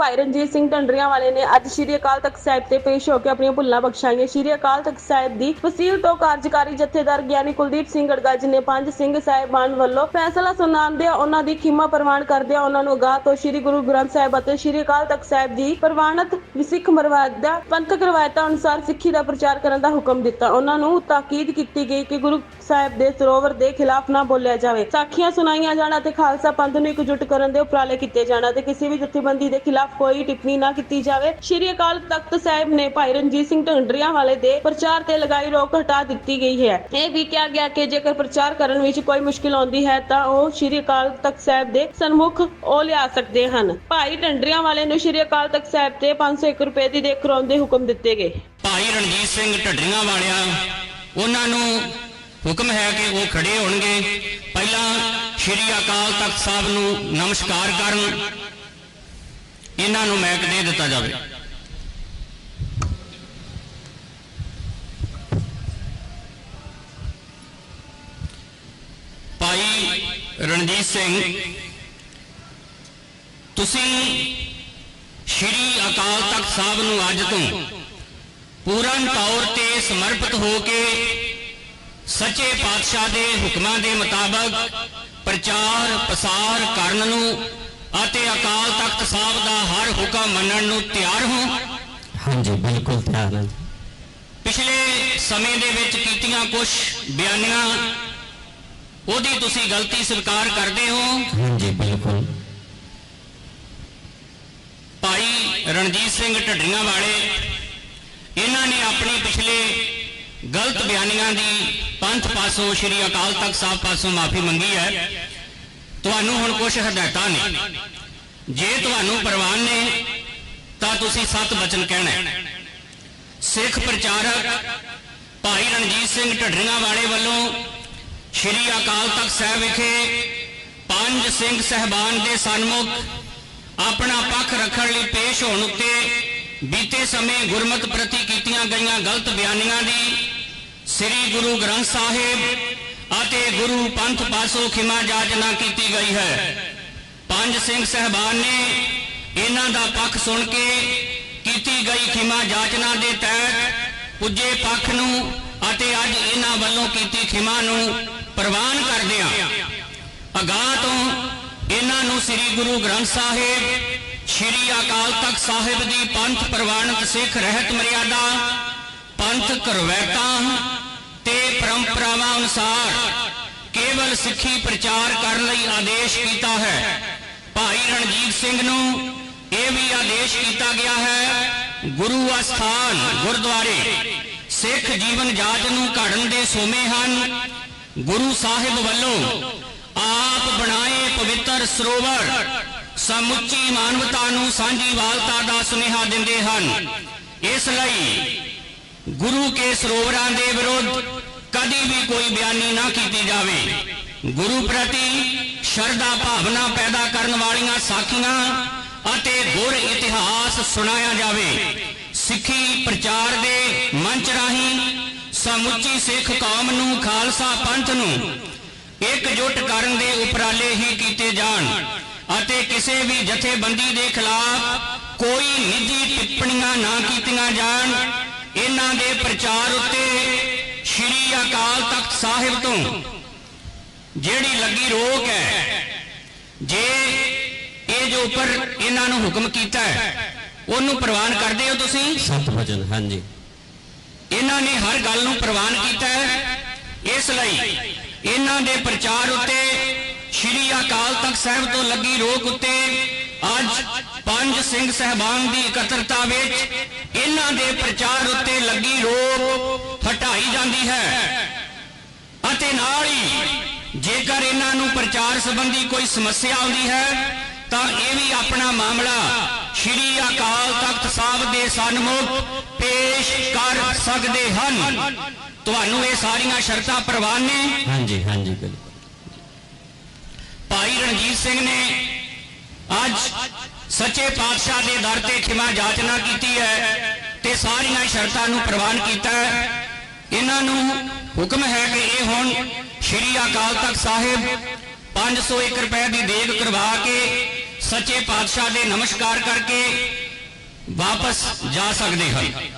ਭਾਈ ਰਣਜੀਤ ਸਿੰਘ ਢੰਡਰੀਆਂ ਵਾਲੇ ਨੇ ਅੱਜ ਸ਼੍ਰੀ ਅਕਾਲ ਤਖਤ ਸਾਹਿਬ ਤੇ ਪੇਸ਼ ਹੋ ਕੇ ਆਪਣੀਆਂ ਭੁੱਲਾਂ ਬਖਸ਼ਾਈਆਂ। ਸ਼੍ਰੀ ਅਕਾਲ ਤਖਤ ਸਾਹਿਬ ਦੀ ਵਸੀਲ ਤੋਂ ਕਾਰਜਕਾਰੀ ਜਥੇਦਾਰ ਗਿਆਨੀ ਕੁਲਦੀਪ ਸਿੰਘ ਗੜਗੱਜ ਨੇ ਪੰਜ ਸਿੰਘ ਸਾਹਿਬਾਨ ਵੱਲੋਂ ਫੈਸਲਾ ਸੁਣਾਉਂਦਿਆਂ ਉਹਨਾਂ ਦੀ ਖਿਮਾ ਪ੍ਰਵਾਨ ਕਰਦਿਆਂ ਉਹਨਾਂ ਨੂੰ ਅਗਾਹ ਤੋਂ ਸ਼੍ਰੀ ਗੁਰੂ ਗ੍ਰੰਥ ਸਾਹਿਬ ਅਤੇ ਸ਼੍ਰੀ ਅਕਾਲ ਤਖਤ ਸਾਹਿਬ ਦੀ ਪ੍ਰਵਾਨਿਤ ਸਿੱਖ ਮਰਵਾਦਾ ਪੰਥਕ ਰਵਾਇਤਾਂ ਅਨੁਸਾਰ ਸਿੱਖੀ ਦਾ ਪ੍ਰਚਾਰ ਕਰਨ ਦਾ ਹੁਕਮ ਦਿੱਤਾ। ਉਹਨਾਂ ਨੂੰ ਤਾਕੀਦ ਕੀਤੀ ਗਈ ਕਿ ਗੁਰੂ ਸਾਹਿਬ ਦੇ ਸਰੋਵਰ ਦੇ ਖਿਲਾਫ ਨਾ ਬੋਲਿਆ ਜਾਵੇ। ਸਾਖੀਆਂ ਸੁਣਾਈਆਂ ਜਾਣਾ ਤੇ ਖਾਲਸਾ ਪੰਥ ਨੂੰ ਇਕਜੁੱਟ ਕਰਨ ਦੇ ਉਪਰਾਲੇ ਕੀਤੇ ਜਾਣਾ ਤੇ ਕਿਸੇ ਵੀ ਜਥੇਬੰਦੀ ਦੇ ਖਿਲਾਫ ਕੋਈ ਟਿੱਪਣੀ ਨਾ ਕੀਤੀ ਜਾਵੇ। ਸ਼੍ਰੀ ਅਕਾਲ ਤਖਤ ਸਾਹਿਬ ਨੇ ਭਾਈ ਰਣਜੀਤ ਸਿੰਘ ਢੰਡਰੀਆਂ ਵਾਲੇ ਦੇ ਪ੍ਰਚਾਰ ਤੇ ਲਗਾਈ ਰੋਕ ਹਟਾ ਦਿੱਤੀ ਗਈ ਹੈ। ਇਹ ਵੀ ਕਿਹਾ ਗਿਆ ਕਿ ਜੇਕਰ ਪ੍ਰਚਾਰ ਕਰਨ ਵਿੱਚ ਕੋਈ ਮੁਸ਼ਕਿਲ ਆਉਂਦੀ ਹੈ ਤਾਂ ਉਹ ਸ਼੍ਰੀ ਅਕਾਲ ਤਖਤ ਸਾਹਿਬ ਦੇ ਸਨਮੁਖ ਉਹ ਲਿਆ ਸਕਦੇ ਹਨ। ਭਾਈ ਢੰਡਰੀਆਂ ਵਾਲੇ ਨੂੰ ਸ਼੍ਰੀ ਅਕਾਲ ਤਖਤ ਸਾਹਿਬ ਤੇ 501 ਰੁਪਏ ਦੀ ਦੇਖ ਕਰਾਉਣ ਦੇ ਹੁਕਮ ਦਿੱਤੇ ਗਏ। ਭਾਈ ਰਣਜੀਤ ਸਿੰਘ ਢੱਡਰੀਆਂ ਵਾਲਿਆਂ, ਉਹਨਾਂ ਨੂੰ ਹੁਕਮ ਹੈ ਕਿ ਉਹ ਖੜੇ ਹੋਣਗੇ। ਪਹਿਲਾਂ ਸ਼੍ਰੀ ਅਕਾਲ ਤਖਤ ਸਾਹਿਬ ਨੂੰ ਨਮਸਕਾਰ ਕਰਨ ਇਹਨਾਂ ਨੂੰ ਮੈਕ ਦੇ ਦਿੱਤਾ ਜਾਵੇ। ਭਾਈ ਰਣਜੀਤ ਸਿੰਘ, ਤੁਸੀਂ ਸ਼੍ਰੀ ਅਕਾਲ ਤਖਤ ਸਾਹਿਬ ਨੂੰ ਅੱਜ ਤੋਂ ਪੂਰਨ ਤੌਰ ਤੇ ਸਮਰਪਿਤ ਹੋ ਕੇ ਸੱਚੇ ਪਾਤਸ਼ਾਹ ਦੇ ਹੁਕਮਾਂ ਦੇ ਮੁਤਾਬਕ ਪ੍ਰਚਾਰ ਪ੍ਰਸਾਰ ਕਰਨ ਨੂੰ ਅਤੇ ਅਕਾਲ ਤਖਤ ਸਾਹਿਬ ਦਾ ਹਰ ਹੁਕਮ ਮੰਨਣ ਨੂੰ ਤਿਆਰ ਹੋ। ਹਾਂਜੀ ਬਿਲਕੁਲ ਤਿਆਰ ਹਾਂ। ਪਿਛਲੇ ਸਮੇਂ ਦੇ ਵਿੱਚ ਕੀਤੀਆਂ ਕੁਝ ਬਿਆਨੀਆਂ ਉਹਦੀ ਤੁਸੀਂ ਗਲਤੀ ਸਵੀਕਾਰ ਕਰਦੇ ਹੋ। ਹਾਂਜੀ ਬਿਲਕੁਲ। ਭਾਈ ਰਣਜੀਤ ਸਿੰਘ ਢੱਡਰੀਆਂ ਵਾਲੇ ਇਹਨਾਂ ਨੇ ਆਪਣੀ ਪਿਛਲੇ ਗਲਤ ਬਿਆਨੀਆਂ ਦੀ ਪੰਥ ਪਾਸੋਂ ਸ਼੍ਰੀ ਅਕਾਲ ਤਖਤ ਸਾਹਿਬ ਪਾਸੋਂ ਮਾਫੀ ਮੰਗੀ ਹੈ। ਤੁਹਾਨੂੰ ਹੁਣ ਕੁਝ ਹਦਾਇਤਾਂ ਨੇ। ਜੇ ਤੁਹਾਨੂੰ ਪ੍ਰਵਾਨ ਨੇ, ਤਾਂ ਤੁਸੀਂ ਸੱਤ ਬਚਨ ਕਹਿਣਾ ਸਿੱਖ ਪ੍ਰਚਾਰਕ ਭਾਈ ਰਣਜੀਤ ਸਿੰਘ ਢੱਡਰੀਆਂ ਵਾਲੇ ਵੱਲੋਂ ਸ਼੍ਰੀ ਅਕਾਲ ਤਖਤ ਸਾਹਿਬ ਵਿਖੇ ਪੰਜ ਸਿੰਘ ਸਹਿਬਾਨ ਦੇ ਸਨਮੁਖ ਆਪਣਾ ਪੱਖ ਰੱਖਣ ਲਈ ਪੇਸ਼ ਹੋਣ ਉੱਤੇ ਬੀਤੇ ਸਮੇਂ ਗੁਰਮਤ ਪ੍ਰਤੀ ਕੀਤੀਆਂ ਗਈਆਂ ਗਲਤ ਬਿਆਨੀਆਂ ਦੀ ਸ੍ਰੀ ਗੁਰੂ ਗ੍ਰੰਥ ਸਾਹਿਬ ਅਤੇ ਗੁਰੂ ਪੰਥ ਪਾਸੋਂ ਖਿਮਾ ਜਾਚਨਾ ਕੀਤੀ ਗਈ ਹੈ। ਪੰਜ ਸਿੰਘ ਸਹਿਬਾਨ ਨੇ ਇਹਨਾਂ ਦਾ ਪੱਖ ਸੁਣ ਕੇ ਕੀਤੀ ਗਈ ਖਿਮਾ ਜਾਚਨਾ ਦੇ ਤਹਿਤ ਪੁੱਜੇ ਪੱਖ ਨੂੰ ਅਤੇ ਅੱਜ ਇਹਨਾਂ ਵੱਲੋਂ ਕੀਤੀ ਖਿਮਾ ਨੂੰ ਪ੍ਰਵਾਨ ਕਰਦਿਆਂ ਅਗਾਹ ਤੋਂ ਇਹਨਾਂ ਨੂੰ ਸ੍ਰੀ ਗੁਰੂ ਗ੍ਰੰਥ ਸਾਹਿਬ, ਸ੍ਰੀ ਅਕਾਲ ਤਖਤ ਸਾਹਿਬ ਦੀ ਪੰਥ ਪ੍ਰਵਾਨਿਤ ਸਿੱਖ ਰਹਿਤ ਮਰਿਆਦਾ, ਪੰਥ ਰਵਾਇਤਾਂ ਪਰੰਪਰਾਵਾਂ ਅਨੁਸਾਰ ਕੇਵਲ ਸਿੱਖੀ ਪ੍ਰਚਾਰ ਕਰਨ ਲਈ ਆਦੇਸ਼ ਕੀਤਾ ਹੈ। ਭਾਈ ਰਣਜੀਤ ਸਿੰਘ ਨੂੰ ਇਹ ਵੀ ਆਦੇਸ਼ ਕੀਤਾ ਗਿਆ ਹੈ, ਗੁਰੂ ਅਸਥਾਨ ਗੁਰਦੁਆਰੇ ਸਿੱਖ ਜੀਵਨ ਜਾਚ ਨੂੰ ਘੜਨ ਦੇ ਸੋਮੇ ਹਨ। ਗੁਰੂ ਸਾਹਿਬ ਵੱਲੋਂ ਆਪ ਬਣਾਏ ਪਵਿੱਤਰ ਸਰੋਵਰ ਸਮੁੱਚੀ ਮਾਨਵਤਾ ਨੂੰ ਸਾਂਝੀਵਾਲਤਾ ਦਾ ਸੁਨੇਹਾ ਦਿੰਦੇ ਹਨ। ਇਸ ਲਈ ਗੁਰੂ ਕੇ ਸਰੋਵਰਾਂ ਦੇ ਵਿਰੁੱਧ ਕਦੀ ਵੀ ਕੋਈ ਬਿਆਨੀ ਨਾ ਕੀਤੀ ਜਾਵੇ। ਗੁਰੂ ਪ੍ਰਤੀ ਸ਼ਰਧਾ ਭਾਵਨਾ ਪੈਦਾ ਕਰਨ ਵਾਲੀਆਂ ਸਾਖੀਆਂ ਅਤੇ ਗੁਰ ਇਤਿਹਾਸ ਸੁਣਾਇਆ ਜਾਵੇ। ਸਿੱਖੀ ਪ੍ਰਚਾਰ ਦੇ ਮੰਚ ਰਾਹੀਂ ਸਮੁੱਚੀ ਸਿੱਖ ਕੌਮ ਨੂੰ ਖਾਲਸਾ ਪੰਥ ਨੂੰ ਇਕਜੁੱਟ ਕਰਨ ਦੇ ਉਪਰਾਲੇ ਹੀ ਕੀਤੇ ਜਾਣ ਅਤੇ ਕਿਸੇ ਵੀ ਜਥੇਬੰਦੀ ਦੇ ਖਿਲਾਫ ਕੋਈ ਨਿੱਜੀ ਟਿੱਪਣੀਆਂ ਨਾ ਕੀਤੀਆਂ ਜਾਣ। ਇਹਨਾਂ ਦੇ ਪ੍ਰਚਾਰ ਉੱਤੇ ਸ਼੍ਰੀ ਅਕਾਲ ਤਖਤ ਸਾਹਿਬ ਤੋਂ ਜਿਹੜੀ ਲੱਗੀ ਰੋਕ ਹੈ ਜੇ ਇਹ ਜੋ ਉੱਪਰ ਇਹਨਾਂ ਨੂੰ ਹੁਕਮ ਕੀਤਾ ਹੈ ਉਹਨੂੰ ਪ੍ਰਵਾਨ ਕਰਦੇ ਹੋ ਤੁਸੀਂ? ਸਤ ਵਚਨ ਹਾਂਜੀ। ਇਹਨਾਂ ਨੇ ਹਰ ਗੱਲ ਨੂੰ ਪ੍ਰਵਾਨ ਕੀਤਾ ਹੈ ਇਸ ਲਈ ਇਹਨਾਂ ਦੇ ਪ੍ਰਚਾਰ ਉੱਤੇ ਸ਼੍ਰੀ ਅਕਾਲ ਤਖਤ ਸਾਹਿਬ ਤੋਂ ਲੱਗੀ ਰੋਕ ਉੱਤੇ ਅੱਜ ਪੰਜ ਸਿੰਘ ਸਹਿਬਾਨ ਦੀ ਇਕੱਤਰਤਾ ਵਿੱਚ ਇਹਨਾਂ ਦੇ ਪ੍ਰਚਾਰ ਉੱਤੇ ਲੱਗੀ ਰੋਕ ਅਤੇ ਨਾਲ ਹੀ ਜੇਕਰ ਇਹਨਾਂ ਨੂੰ ਪ੍ਰਚਾਰ ਸੰਬੰਧੀ ਕੋਈ ਸਮੱਸਿਆ ਆਉਂਦੀ ਹੈ ਤਾਂ ਇਹ ਵੀ ਆਪਣਾ ਮਾਮਲਾ ਸ਼੍ਰੀ ਅਕਾਲ ਤਖਤ ਸਾਹਿਬ ਦੇ ਸਨਮੁਖ ਪੇਸ਼ ਕਰ ਸਕਦੇ ਹਨ। ਤੁਹਾਨੂੰ ਇਹ ਸਾਰੀਆਂ ਸ਼ਰਤਾਂ ਪ੍ਰਵਾਨ ਨੇ? ਹਾਂਜੀ ਹਾਂਜੀ ਬਿਲਕੁਲ। ਭਾਈ ਰਣਜੀਤ ਸਿੰਘ ਨੇ ਅੱਜ ਸੱਚੇ ਪਾਤਸ਼ਾਹ ਦੇ ਦਰ ਤੇ ਖਿਮਾ ਜਾਚਨਾ ਕੀਤੀ ਹੈ ਤੇ ਸਾਰੀਆਂ ਸ਼ਰਤਾਂ ਨੂੰ ਪ੍ਰਵਾਨ ਕੀਤਾ ਹੈ। ਇਹਨਾਂ ਨੂੰ ਹੁਕਮ ਹੈ ਕਿ ਇਹ ਹੁਣ ਸ਼੍ਰੀ ਅਕਾਲ ਤਖਤ ਸਾਹਿਬ 501 ਰੁਪਏ ਦੀ ਦੇਗ ਕਰਵਾ ਕੇ ਸੱਚੇ ਪਾਤਸ਼ਾਹ ਦੇ ਨਮਸਕਾਰ ਕਰਕੇ ਵਾਪਸ ਜਾ ਸਕਦੇ ਹਨ।